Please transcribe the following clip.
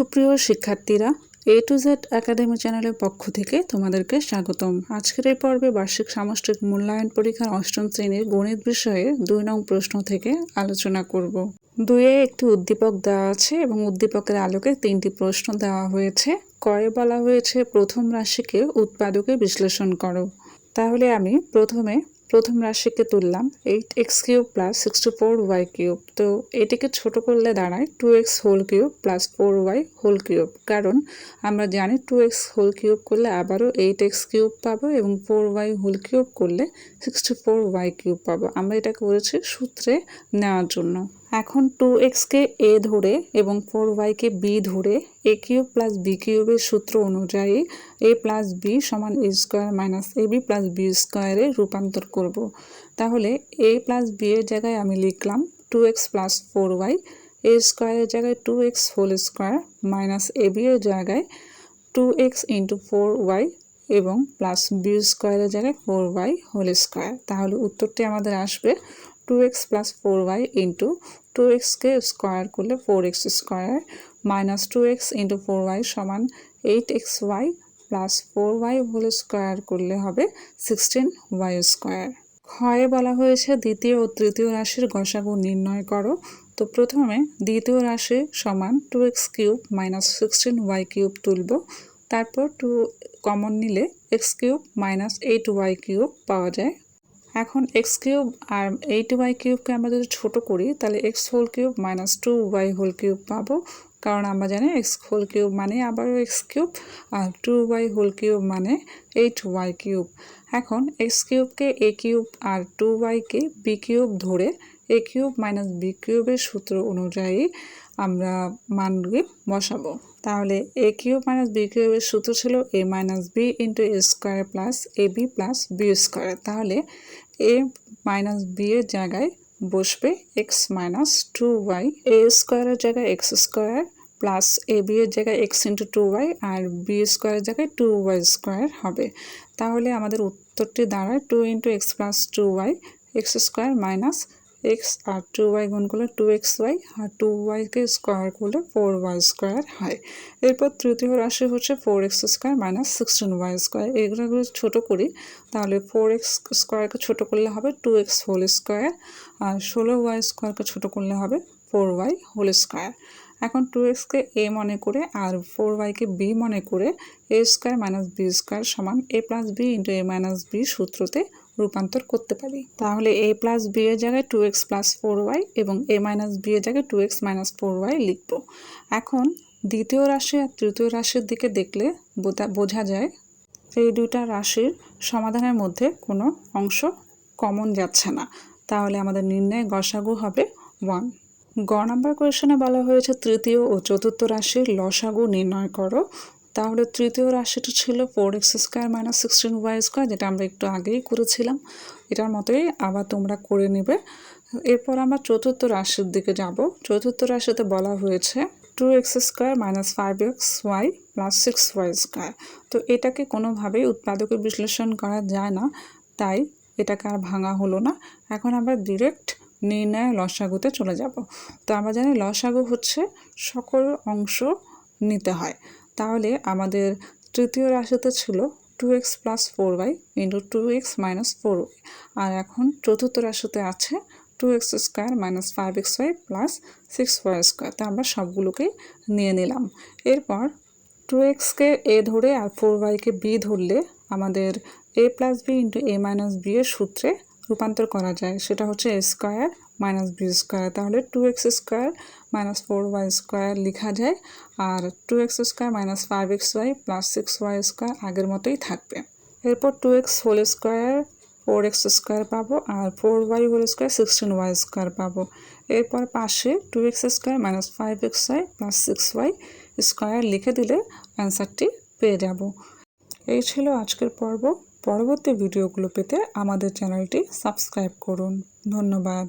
সুপ্রিয় শিক্ষার্থীরা এ to Z academy চ্যানেলের পক্ষ থেকে তোমাদেরকে স্বাগতম। আজকের এই পর্বে বার্ষিক সামষ্টিক মূল্যায়ন পরীক্ষার অষ্টম শ্রেণির গণিত বিষয়ে দুই নং প্রশ্ন থেকে আলোচনা করব। দুয়ে একটি উদ্দীপক দেওয়া আছে এবং উদ্দীপকের আলোকে তিনটি প্রশ্ন দেওয়া হয়েছে। কয়ে বলা হয়েছে, প্রথম রাশিকে উৎপাদকে বিশ্লেষণ করো। তাহলে আমি প্রথমে প্রথম রাশিকে তুললাম eight X cube plus sixty four Y cube তো এটিকে ছোট করলে দাঁড়ায় two X whole cube plus four Y whole cube কারণ আমরা জানি টু এক্স হোল কিউব করলে আবারও এইট এক্স কিউব পাবো এবং ফোর ওয়াই হোল কিউব করলে সিক্সটি ফোর ওয়াই কিউব পাবো। আমরা এটা করেছি সূত্রে নেওয়ার জন্য। এখন টু এক্সকে এ ধরে এবং ফোর ওয়াইকে বি ধরে এ কিউব প্লাস বি কিউবের সূত্র অনুযায়ী এ প্লাস বি সমান A square minus A B plus B স্কোয়ারে রূপান্তর করব। তাহলে এ প্লাস বি এর জায়গায় আমি লিখলাম two X plus four Y A স্কোয়ারের জায়গায় two X whole square minus A B এর জায়গায় two X into four Y এবং প্লাস বি স্কোয়ারের জায়গায় ফোর ওয়াই হোল স্কোয়ার তাহলে উত্তরটি আমাদের আসবে two X plus four Y into two এক্সকে স্কোয়ার করলে four X square minus two X into four Y সমান eight X Y plus four Y whole square করলে হবে সিক্সটিন ওয়াই স্কোয়ার ক্ষয়ে বলা হয়েছে দ্বিতীয় ও তৃতীয় রাশির গসাগু নির্ণয় করো। তো প্রথমে দ্বিতীয় রাশি সমান two X cube minus sixteen Y cube তুলব। তারপর টু কমন নিলে X cube minus eight Y cube পাওয়া যায়। এখন এক্স কিউব আর এইট ওয়াই কিউবকে আমরা যদি ছোটো করি, তাহলে X whole cube minus two Y whole cube পাবো। কারণ আমরা জানি এক্স হোল কিউব মানে আবারও এক্স কিউব আর টু ওয়াই হোল কিউব মানে এইট ওয়াই কিউব। এখন এক্স কিউবকে এ কিউব আর টু ওয়াইকে বি কিউব ধরে এ কিউব মাইনাস বি কিউবের সূত্র অনুযায়ী আমরা মানগুলি বসাবো। তাহলে এ কিউব মাইনাস বি কিউবের সূত্র ছিল A minus B into A square plus A B plus B square. তাহলে এ মাইনাস বি এর জায়গায় বসবে X minus two Y A স্কোয়ারের জায়গায় X square plus A B এর জায়গায় এক্স ইন্টু টু ওয়াই আর বি স্কোয়ারের জায়গায় টু ওয়াই স্কোয়ার হবে। তাহলে আমাদের উত্তরটি দাঁড়ায় two into X plus two Y X square minus X আর টু ওয়াই গুণ করলে টু এক্স ওয়াই আর টু ওয়াইকে স্কোয়ার করলে ফোর ওয়াই স্কোয়ার হয়। এরপর তৃতীয় রাশি হচ্ছে four X square minus sixteen Y square এগুলো ছোটো করি, তাহলে ফোর এক্স স্কোয়ারকে ছোটো করলে হবে টু এক্স হোল স্কোয়ার আর ষোলো ওয়াই স্কোয়ারকে ছোটো করলে হবে ফোর ওয়াই হোল স্কোয়ার এখন টু এক্সকে এ মনে করে আর ফোর ওয়াইকে বি মনে করে A square minus B square সমান A plus B into A minus B সূত্রতে রূপান্তর করতে পারি। তাহলে এ প্লাস বি এর জায়গায় two X plus four Y এবং এ মাইনাস বি এর জায়গায় two X minus four Y লিখব। এখন দ্বিতীয় রাশি আর তৃতীয় রাশির দিকে দেখলে বোঝা যায় এই দুইটা রাশির সমাধানের মধ্যে কোনো অংশ কমন যাচ্ছে না। তাহলে আমাদের নির্ণয় গসাগু হবে ওয়ান গ নাম্বার কোয়েশনে বলা হয়েছে, তৃতীয় ও চতুর্থ রাশির লসাগু নির্ণয় করো। তাহলে তৃতীয় রাশিটা ছিল four X square minus sixteen Y square যেটা আমরা একটু আগেই করেছিলাম। এটার মতোই আবার তোমরা করে নেবে। এরপর আমরা চতুর্থ রাশির দিকে যাব। চতুর্থ রাশিতে বলা হয়েছে two X square minus five X Y plus six Y square তো এটাকে কোনোভাবেই উৎপাদকে বিশ্লেষণ করা যায় না, তাই এটাকে আর ভাঙা হলো না। এখন আমরা ডিরেক্ট নির্ণয় লসাগুতে চলে যাব। তো আমরা জানি লসাগু হচ্ছে সকল অংশ নিতে হয়। তাহলে আমাদের তৃতীয় রাশিতে ছিল two X plus four Y into two X minus four Y আর এখন চতুর্থ রাশিতে আছে two X square minus five X Y plus six Y square তো আমরা সবগুলোকেই নিয়ে নিলাম। এরপর টু এক্সকে এ ধরে আর ফোর ওয়াইকে বি ধরলে আমাদের A plus B into A minus B এর সূত্রে রূপান্তর করা যায়। সেটা হচ্ছে A square minus B square তাহলে two X square minus four Y square লেখা যায় আর two X square minus five X Y plus six Y square আগের মতোই থাকবে। এরপর two X whole square four X square পাবো আর four Y whole square sixteen Y square পাবো। এরপর পাশে two X square minus five X Y plus six Y square লিখে দিলে অ্যান্সারটি পেয়ে যাব। এই ছিল আজকের পর্ব। পরবর্তী ভিডিওগুলো পেতে আমাদের চ্যানেলটি সাবস্ক্রাইব করুন। ধন্যবাদ।